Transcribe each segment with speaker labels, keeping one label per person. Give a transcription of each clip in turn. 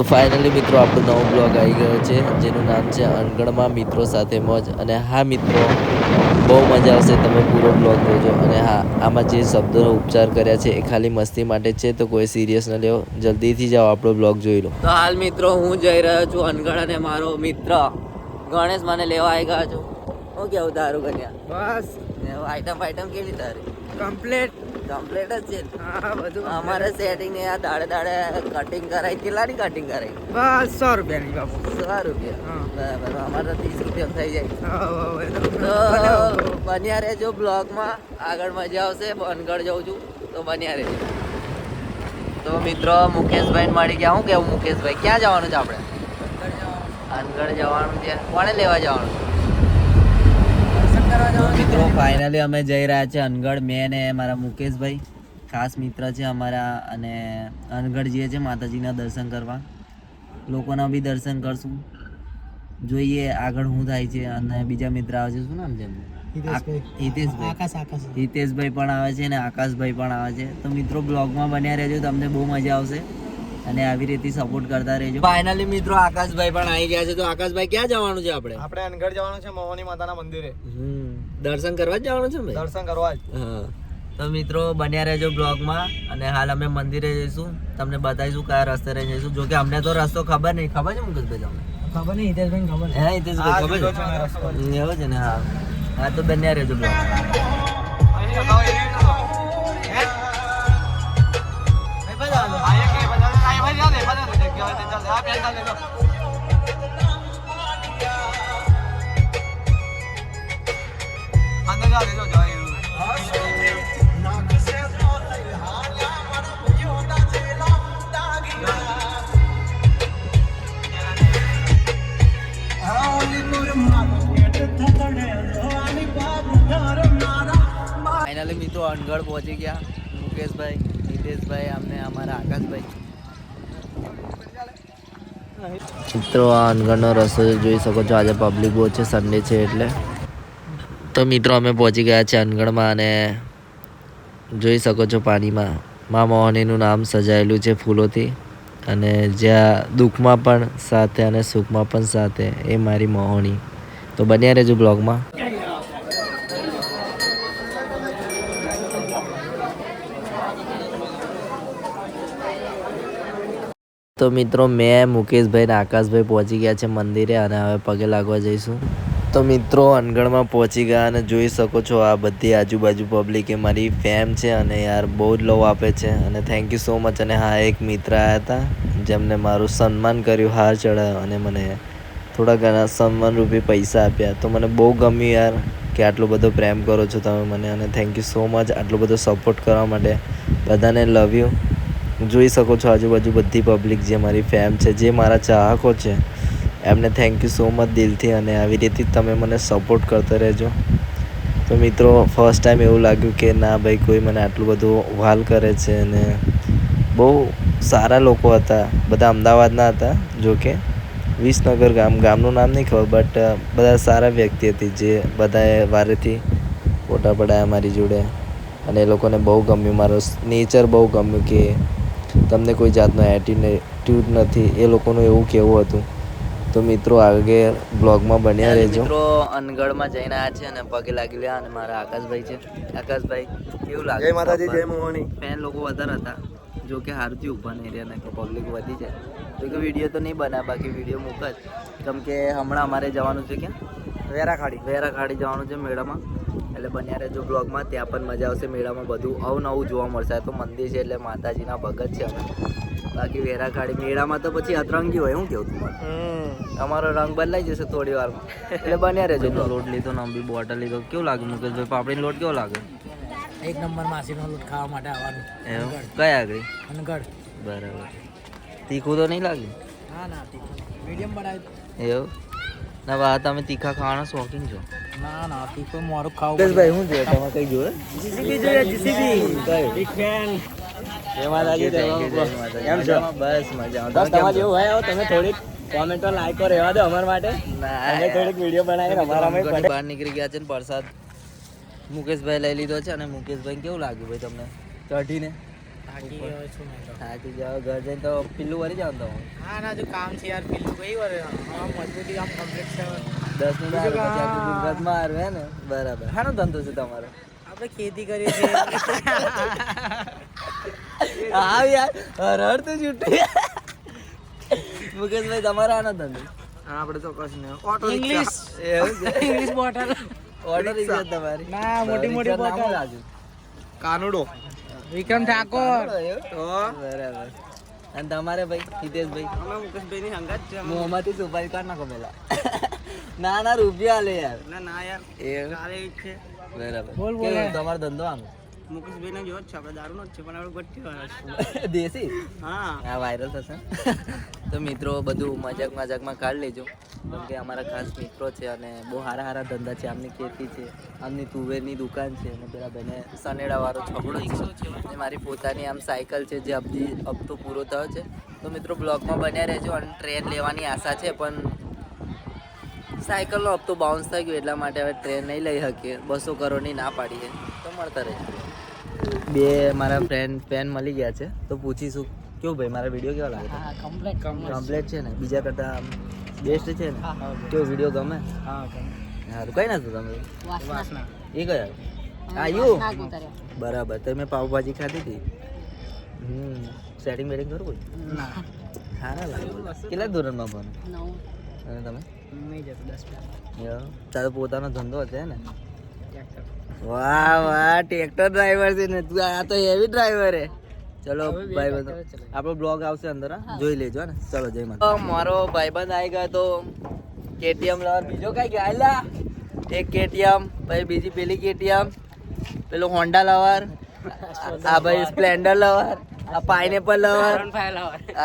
Speaker 1: તો ફાઇનલી મિત્રો આપણો નવો બ્લોગ આવી ગયો છે જેનું નામ છે અનગણમાં મિત્રો સાથે મોજ. અને હા મિત્રો બહુ મજા આવશે તમે પૂરો બ્લોગ જોજો. અને હા આમાં જે શબ્દોનો ઉપચાર કર્યા છે એ ખાલી મસ્તી માટે છે તો કોઈ સિરિયસ ન લેવો જલ્દીથી જાઓ આપણો બ્લોગ જોઈ લો. તો હાલ મિત્રો હું જઈ રહ્યો છું અનગણ અને મારો મિત્ર. ગણેશ મને લેવા આવી ગયો છું હું કેવું તારું કન્યા?
Speaker 2: બસ.
Speaker 1: આઈટમ આઈટમ કેવી તારી?
Speaker 2: કમ્પ્લીટ
Speaker 1: કમ્પ્લીટ જ છે.
Speaker 2: હા બધું
Speaker 1: અમારે સેટિંગ ને આ દાડે દાડે કટિંગ કરાય કેટલાની કટિંગ કરાય?
Speaker 2: બસ સો રૂપિયાની બાપુ
Speaker 1: સો રૂપિયા. બરાબર અમારે ત્રીસ રૂપિયા થઈ જાય.
Speaker 2: તો
Speaker 1: બન્યા રહેજો બ્લોગમાં આગળ મજા આવશે અનગઢ જાઉં છું તો બન્યા રહેજો તો મિત્રો મુકેશભાઈ મળી ગયા. હું કેવું મુકેશભાઈ? ક્યાં જવાનું છે આપણે? અનગઢ જવાનું. છે. કોને લેવા જવાનું? તો મિત્રો ફાઇનલી અમે જઈ રહ્યા છીએ અનગઢ. મેં ને મારા મુકેશભાઈ ખાસ મિત્ર છે અમારા અને અનગઢ જઈએ છે માતાજીના દર્શન કરવા. લોકોના બી દર્શન કરશું. જોઈએ આગળ શું થાય છે અને બીજા મિત્ર આવે છે શું નામ છે
Speaker 2: હિતેશભાઈ.
Speaker 1: પણ આવે છે અને આકાશભાઈ પણ આવે છે. તો મિત્રો બ્લોગમાં બન્યા રહેજો તમને બહુ મજા આવશે. અને આવી રીતે સપોર્ટ કરતા રહેજો ફાઇનલી મિત્રો આકાશભાઈ પણ આવી ગયા છે તો આકાશભાઈ ક્યાં જવાનું છે આપણે
Speaker 2: આપણે અનગઢ જવાનું છે મોહની માતાના મંદિરે
Speaker 1: દર્શન કરવા જ જવાનું છે ભાઈ
Speaker 2: દર્શન કરવા જ
Speaker 1: તો મિત્રો બન્યા રહેજો બ્લોગમાં અને હાલ અમે મંદિરે જઈશું તમને બતાવીશું કયા રસ્તે રહી જઈશું જોકે અમને તો રસ્તો ખબર નહીં ખબર છે મુકેશભાઈ તમને
Speaker 2: ખબર નહીં હિતેશભાઈ ખબર
Speaker 1: હે હિતેશભાઈ ખબર
Speaker 2: છે એવો
Speaker 1: છે છે ને હા હા તો બન્યા રહેજો બ્લોગ ફાઇનલી મિત્રો અનગઢ પહોંચી ગયા. મુકેશભાઈ નિતેશભાઈ અમને અમારા આકાશભાઈ. મિત્રો, આ અનગઢનો રસ્તો જોઈ શકો છો. આજે પબ્લિક બહુ છે સન્ડે છે એટલે. તો મિત્રો, અમે પહોંચી ગયા છે અનગઢમાં અને જોઈ શકો છો પાણીમાં. મા મોહનીનું નામ સજાયેલું છે ફૂલોથી. અને જ્યાં દુઃખમાં પણ સાથે અને સુખમાં પણ સાથે એ મારી મોહણી તો બન્યા રહેજો બ્લોગમાં. તો મિત્રો, મેં મુકેશભાઈ ને આકાશભાઈ પહોંચી ગયા છે મંદિરે અને હવે પગે લાગવા જઈશું. તો મિત્રો અનગઢમાં પહોંચી ગયા અને જોઈ શકો છો આ બધી આજુબાજુ પબ્લિક મારી ફેમ છે અને યાર બહુ જ લવ આપે છે અને થેન્ક યુ સો મચ અને હા, એક મિત્ર આવ્યા હતા જેમને મારું સન્માન કર્યું, હાર ચડાવ્યો અને મને થોડા ઘણા સન્માન રૂપી પૈસા આપ્યા. તો મને બહુ ગમ્યું યાર કે આટલો બધો પ્રેમ કરો છો તમે મને અને થેન્ક યુ સો મચ આટલો બધો સપોર્ટ કરવા માટે. બધાને લવ યુ જોઈ શકો છો આજુબાજુ બધી પબ્લિક જે મારી ફેમ છે, જે મારા ચાહકો છે, એમને થેન્ક યુ સો મચ દિલથી અને આવી રીતે તમે મને સપોર્ટ કરતા રહેજો. તો મિત્રો ફર્સ્ટ ટાઈમ એવું લાગ્યું કે ના ભાઈ, કોઈ મને આટલું બધું વાલ કરે છે અને બહુ સારા લોકો હતા, બધા અમદાવાદના હતા જોકે વિસનગર ગામ, ગામનું નામ નહીં ખબર બટ બધા સારા વ્યક્તિ હતી જે બધાએ વારેથી ફોટા પડાયા મારી જોડે. અને એ લોકોને બહુ ગમ્યું, મારો નેચર બહુ ગમ્યું કે તમને કોઈ જાતનો એટીટ્યુડ નથી. એ લોકોનું એવું કહેવું હતું. તો મિત્રો આગળ બ્લોગમાં બન્યા રહેજો. મિત્રો અનગઢમાં જઈને આવ્યા છે અને પગે લાગી લ્યા અને મારા આકાશભાઈ છે. આકાશભાઈ કેવું લાગે?
Speaker 2: જય માતાજી જય મોહની.
Speaker 1: ફેન લોકો વધારે હતા. જો કે હારથી ઊભા નહીં રહ્યા નહીં પબ્લિક વધી જાય. તો કે વીડિયો તો નહીં બના બાકી વીડિયો મૂક જ. કેમ કે હમણાં અમારે જવાનું છે ક્યાં? વેરાખાડી. વેરાખાડી જવાનું છે મેળામાં. એટલે બન્યા રહેજો બ્લોગમાં ત્યાં પણ મજા આવશે. મેળામાં બધું અવનવું જોવા મળશે. આ તો મંદિર છે એટલે માતાજીના ભગત છે અમે બાકી વેરા મેળામાં તો પછી અતરંગી હોય હું કેવું તમારે અમારો રંગ બદલાઈ જશે થોડી વારમાં. એટલે બન્યા રહેજો લોટ લીધો ને બી બોટલ લીધો. કેવું લાગે મુકેશભાઈ પાપડીનો લોટ કેવો લાગે?
Speaker 2: એક નંબર માસીનો લોટ ખાવા માટે આવવાનું.
Speaker 1: એવું? કયા આગળ?
Speaker 2: અનગઢ.
Speaker 1: બરાબર. તીખું તો નહીં લાગ્યું
Speaker 2: ના ના મીડિયમ બનાવી
Speaker 1: એવું? ના બા તમે તીખા ખાવાના શોખીન છો.
Speaker 2: ના ના તીખું મોરું ખાવું
Speaker 1: ભાઈ શું જોઈએ? તમે કઈ જોયે
Speaker 2: જીસીબી જોઈએ જીસીબી.
Speaker 1: કઈ
Speaker 2: બિગ ફેન
Speaker 1: જય માતાજી બસ મજામાં. તમે
Speaker 2: હોય તમે થોડીક કોમેન્ટો લાઈકો રહેવા દો અમારા માટે. અમે થોડીક વીડિયો બનાવીને અમારામાં
Speaker 1: બહાર નીકળી ગયા છે ને પ્રસાદ મુકેશભાઈ લઈ લીધો છે અને મુકેશભાઈ કેવું લાગ્યું ભાઈ તમને? ચઢીને?
Speaker 3: થાકી
Speaker 1: જાઓ ઘર જઈને તો પિલ્લું વળી જાવ તો.
Speaker 3: હા ના જો કામ છે યાર પેલું કઈ વરે મજબૂતી કામ કમ્પ્લીટ છે.
Speaker 1: દસ આવે
Speaker 3: બીજું
Speaker 1: પછી? આખું ગુજરાતમાં હારવે ને? બરાબર. હાનો ધંધો છે તમારો?
Speaker 3: આપણે ખેતી કરીએ છીએ.
Speaker 1: હા યાર હરડ તો છૂટી. મુકેશભાઈ તમારો આનો ધંધો?
Speaker 2: આપણે ચોક્કસ ને
Speaker 3: ઇંગ્લિશ
Speaker 1: એવું છે?
Speaker 3: ઇંગ્લિશ બોટલ
Speaker 1: ઓર્ડર રિક્ષા તમારી.
Speaker 3: ના, મોટી મોટી બોટલ.
Speaker 2: કાનુડો.
Speaker 3: વિક્રમ ઠાકોર.
Speaker 1: તો? બરાબર. અને તમારે ભાઈ હિતેશભાઈ?
Speaker 2: અમે મુકેશભાઈ ની હંગાત છે.
Speaker 1: મોંમાંથી સુપારી કાઢ નાખો પેલા ના ના રૂપિયા લે યાર.
Speaker 2: ના ના યાર.
Speaker 1: એ
Speaker 2: કાલે છે.
Speaker 1: બરાબર.
Speaker 3: બોલ, બોલ.
Speaker 1: તમારો ધંધો આમ?
Speaker 2: મુકેશભાઈ ને જોવો છે આપણે દારૂ જ છે પણ આપણે ભટ્ટી વાળા
Speaker 1: દેશી?
Speaker 2: હા.
Speaker 1: આ વાયરલ થશે. તો મિત્રો બધું મજાક મજાકમાં કાઢી લેજો. કેમ કે અમારા ખાસ મિત્રો છે અને બહુ સારા સારા ધંધા છે આમની ખેતી છે આમની તુવેરની દુકાન છે અને પેલા બેને સનેડાવાળો છકડો છે. અને મારી પોતાની આમ સાયકલ છે જે અબધી હપ્તો પૂરો થયો છે. તો મિત્રો બ્લોગમાં બન્યા રહેજો અને ટ્રેન લેવાની આશા છે પણ સાયકલનો હપ્તો બાઉન્સ થઈ ગયો એટલા માટે હવે ટ્રેન નહીં લઈ શકીએ. બસો કરોડની ના પાડીએ. તો મળતા રહે બે મારા ફ્રેન્ડ ફેન મળી ગયા છે. તો પૂછીશું કેવું ભાઈ મારા વીડિયો કેવા લાગે
Speaker 3: હા કમ્પ્લેટ
Speaker 1: છે. ને? બીજા કરતા બેસ્ટ છે ને? કેવો વીડિયો ગમે?
Speaker 3: હા
Speaker 1: સારું. કઈ નાખું તમે? એ કયા? આવ્યું બરાબર. તો મેં પાવભાજી ખાધી હતી. હમ. સેટિંગ વેટિંગ કરું કોઈ? સારા લાગે. કેટલા ધોરણમાં ભણો? અને તમે? તારો પોતાનો ધંધો છે ને? વાહ વાહ ટ્રેક્ટર ડ્રાઈવર છે ને. તું આ તો હેવી ડ્રાઈવર હે. ચલો ભાઈબંધ આપણો બ્લોગ આવશે અંદર જોઈ લેજો ને? ચલો જય માતા મારો ભાઈબંધ આવી ગયો તો કેટીએમ લવર. બીજો કઈ ગયા? લા. એક કેટીએમ પછી બીજી પેલી કેટીએમ. પેલું હોન્ડા લવર. આ ભાઈ સ્પ્લેન્ડર લવર. આ pineapple lover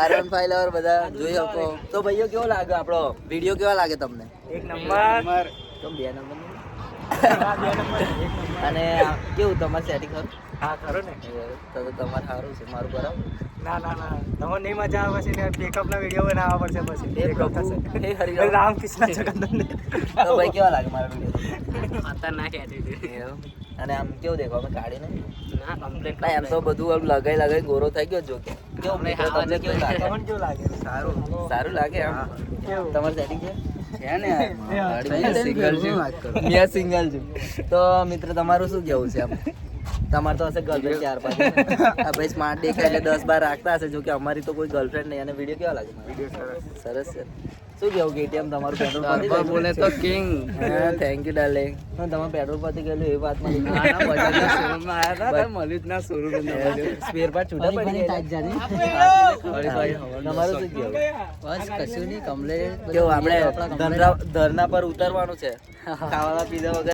Speaker 1: R one five lover બધા જોઈ શકો. તો ભાઈઓ કેવો લાગે આપણો વીડિયો કેવો લાગે તમને?
Speaker 3: એક નંબર.
Speaker 1: તો બે નંબર અને કેવું તમારે સેટિંગ ખરું?
Speaker 3: હા ખરો ને.
Speaker 1: તો તો તમારે સારું છે મારું બરાબર.
Speaker 3: ના ના ના. તમને નહીં મજા આવે પછી બેકઅપ ના વીડિયો બનાવવા પડશે પછી.
Speaker 1: પ્રભુ,
Speaker 3: થશે.
Speaker 1: હે હરિરામ.
Speaker 3: રામકૃષ્ણ જગન્નાથ
Speaker 1: તો ભાઈ કેવા લાગે મારા વીડિયો
Speaker 3: ખતરનાક attitude.
Speaker 1: અને આમ કેવું દેખો અમે કાઢી ને
Speaker 3: ના complete
Speaker 1: ભાઈ એમ તો બધું આમ લગાઈ લગાઈ ગોરો થઈ ગયો જો કે. કેવું મિત્રો, તમને કેવું લાગે?
Speaker 3: તમને કેવું લાગે?
Speaker 1: સારું. સારું. લાગે આમ? તમારું સેટિંગ છે? છે ને સિંગલ છું મેં સિંગલ છું? તો મિત્ર તમારું શું કેવું છે આમ? તમારે તો હશે ગર્લફ્રેન્ડ ચાર પાંચ. ભાઈ સ્માર્ટ દેખાય એટલે દસ બાર રાખતા હશે જો કે અમારી તો કોઈ ગર્લફ્રેન્ડ નહીં. અને વીડિયો કેવા લાગે? સરસ. સરસ છે. શું કેવું કેટીએમ તમારું પેટ્રોલ પતી ગયું?
Speaker 2: બોલે તો કિંગ.
Speaker 1: હા થેન્ક યુ ડાર્લિંગ તમારું પેટ્રોલ પતી ગયેલું એ વાત મળી
Speaker 2: મળ્યું જ ના શોરૂમ
Speaker 1: સ્પેર પાર્ટ છૂટા પડી ગયા. તમારું શું કેવું?
Speaker 3: બસ કશું નહીં કમલે
Speaker 1: કેવું આપણે ધરના ધરના પર ઉતરવાનું છે. ખાવાના પીધા વગર